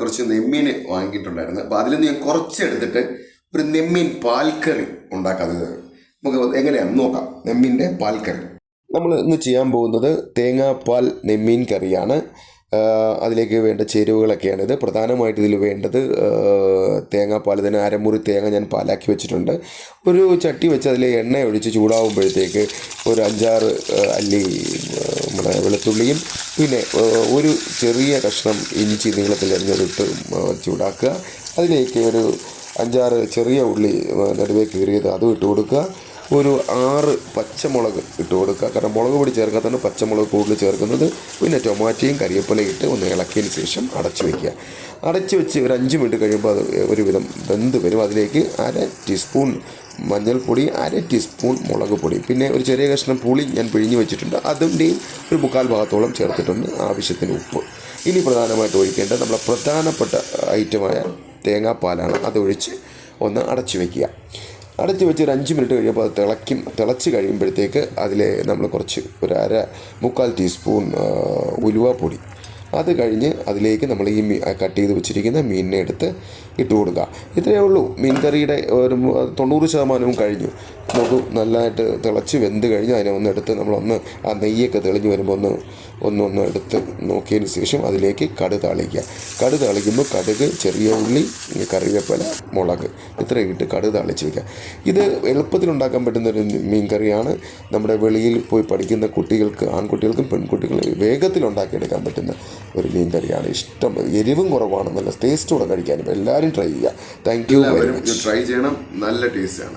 കുറച്ച് നെമ്മീൻ വാങ്ങിയിട്ടുണ്ടായിരുന്നു. അപ്പോൾ അതിൽ നിന്ന് ഞാൻ കുറച്ച് എടുത്തിട്ട് ഒരു നെമ്മീൻ പാൽക്കറി ഉണ്ടാക്കാത്തത് നമുക്ക് എങ്ങനെയാണ് നോക്കാം. നെമ്മീന്റെ പാൽക്കറി. നമ്മൾ ഇന്ന് ചെയ്യാൻ പോകുന്നത് തേങ്ങാപ്പാൽ നെമ്മീൻ കറിയാണ്. അതിലേക്ക് വേണ്ട ചേരുവകളൊക്കെയാണ് ഇത്. പ്രധാനമായിട്ട് ഇതിൽ വേണ്ടത് തേങ്ങാപ്പാൽ തന്നെ അരമുറി തേങ്ങ ഞാൻ പാലാക്കി വെച്ചിട്ടുണ്ട്. ഒരു ചട്ടി വെച്ച് അതിൽ എണ്ണ ഒഴിച്ച് ചൂടാവുമ്പോഴത്തേക്ക് ഒരു അഞ്ചാറ് അല്ലി നമ്മുടെ വെളുത്തുള്ളിയും പിന്നെ ഒരു ചെറിയ കഷ്ണം ഇഞ്ചി നീളത്തിൽ അരിഞ്ഞതിട്ട് ചൂടാക്കുക. അതിലേക്ക് ഒരു അഞ്ചാറ് ചെറിയ ഉള്ളി നടുവേ കീറിയത് അതും ഇട്ട് കൊടുക്കുക. ഒരു ആറ് പച്ചമുളക് ഇട്ട് കൊടുക്കുക. കാരണം മുളക് പൊടി ചേർക്കാത്തതാണ് പച്ചമുളക് കൂടുതൽ ചേർക്കുന്നത് പിന്നെ ടൊമാറ്റോയും കരിവേപ്പിലയും ഇട്ട് ഒന്ന് ഇളക്കിയതിന് ശേഷം അടച്ചു വയ്ക്കുക അടച്ചു വെച്ച് ഒരു അഞ്ച് മിനിറ്റ് കഴിയുമ്പോൾ അത് ഒരുവിധം വെന്ത് വരും. അതിലേക്ക് അര ടീസ്പൂൺ മഞ്ഞൾപ്പൊടി അര ടീസ്പൂൺ മുളക് പൊടി. പിന്നെ ഒരു ചെറിയ കഷ്ണം പുളി ഞാൻ പിഴിഞ്ഞ് വെച്ചിട്ടുണ്ട്. അതിന്റെയും ഒരു മുക്കാൽ ഭാഗത്തോളം ചേർത്തിട്ടുണ്ട് ആവശ്യത്തിന് ഉപ്പ്. ഇനി പ്രധാനമായിട്ട് ഒഴിക്കേണ്ട നമ്മുടെ പ്രധാനപ്പെട്ട ഐറ്റമായ തേങ്ങാപ്പാലാണ്. അതൊഴിച്ച് ഒന്ന് അടച്ചു വയ്ക്കുക അടച്ചു വെച്ച് ഒരു അഞ്ച് മിനിറ്റ് കഴിയുമ്പോൾ അത് തിളയ്ക്കും. തിളച്ച് കഴിയുമ്പോഴത്തേക്ക് അതിൽ നമ്മൾ കുറച്ച് ഒരു അര മുക്കാൽ ടീസ്പൂൺ ഉലുവ ഉലുവാപ്പൊടി അത് കഴിഞ്ഞ് അതിലേക്ക് നമ്മൾ ഈ കട്ട് ചെയ്ത് വെച്ചിരിക്കുന്ന മീനിനെ എടുത്ത് ഇട്ട് കൊടുക്കുക. ഇത്രയേ ഉള്ളൂ. മീൻകറിയുടെ ഒരു തൊണ്ണൂറ് ശതമാനവും കഴിഞ്ഞു. നമുക്ക് നല്ലതായിട്ട് തിളച്ച് വെന്ത് കഴിഞ്ഞ് അതിനെ ഒന്ന് എടുത്ത് നമ്മളൊന്ന് ആ നെയ്യൊക്കെ തെളിഞ്ഞ് വരുമ്പോൾ ഒന്ന് ഒന്ന് ഒന്ന് എടുത്ത് നോക്കിയതിന് ശേഷം അതിലേക്ക് കടുക് താളിക്കുക. കടുക് താളിക്കുമ്പോൾ കടുക് ചെറിയ ഉള്ളി കറിവേപ്പില മുളക് ഇത്രയും ഇട്ട് കടുക് താളിച്ച് വയ്ക്കുക ഇത് എളുപ്പത്തിൽ ഉണ്ടാക്കാൻ പറ്റുന്ന ഒരു മീൻ കറിയാണ് നമ്മുടെ വെളിയിൽ പോയി പഠിക്കുന്ന കുട്ടികൾക്ക് ആൺകുട്ടികൾക്കും പെൺകുട്ടികൾക്കും വേഗത്തിൽ ഉണ്ടാക്കിയെടുക്കാൻ പറ്റുന്ന ഒരു മീൻ കറിയാണ് ഇഷ്ടം. എരിവും കുറവാണ്. നല്ല ടേസ്റ്റോടെ കഴിക്കാനും എല്ലാവരും ട്രൈ ചെയ്യുക. Thank you very much try ചെയ്യണം. നല്ല ടേസ്റ്റാണ്